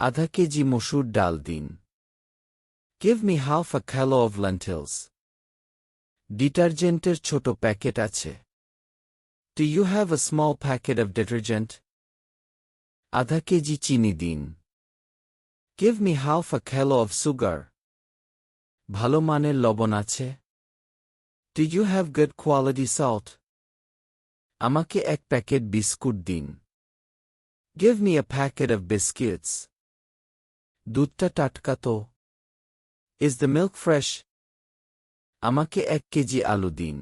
আধা কেজি মসুর ডাল দিন গিভ মি হাফ আ খেলো অব লেন্টিলস ডিটারজেন্টের ছোট প্যাকেট আছে do you have a small packet of detergent আধা কেজি চিনি দিন গিভ মি হাফ আ খেলো অব সুগার ভালো মানের লবণ আছে do you have good quality salt আমাকে এক প্যাকেট বিস্কুট দিন give me a packet of biscuits দুধটা টাটকা তো ইজ দ্য মিল্ক ফ্রেশ আমাকে এক কেজি আলু দিন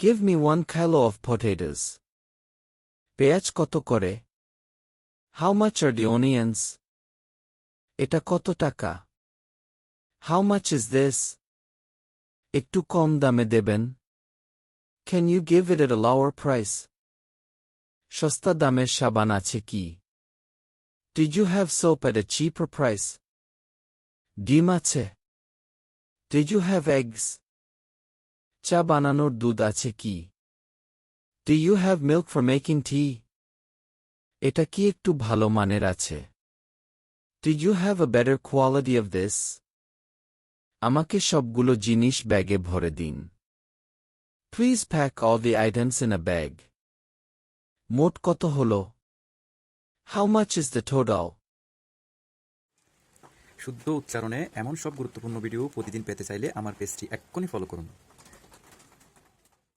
give me one kilo of potatoes পেঁয়াজ কত করে how much are the onions এটা কত টাকা হাউ মাচ ইজ দিস একটু কম দামে দেবেন can you give it at a lower price সস্তা দামের সাবান আছে কি did you have soap at a cheaper price ডিম আছে। ডিড ইউ হ্যাভ এগস চা বানানোর দুধ আছে কি? Do you have milk for making tea এটা কি একটু ভালো মানের আছে? Did you have a better quality of this আমাকে সবগুলো জিনিস ব্যাগে ভরে দিন। Please pack all the items in a bag মোট কত হল? How much is the total শুদ্ধ উচ্চারণে এমন সব গুরুত্বপূর্ণ ভিডিও প্রতিদিন পেতে চাইলে আমার পেজটি এক্ষুনি ফলো করুন।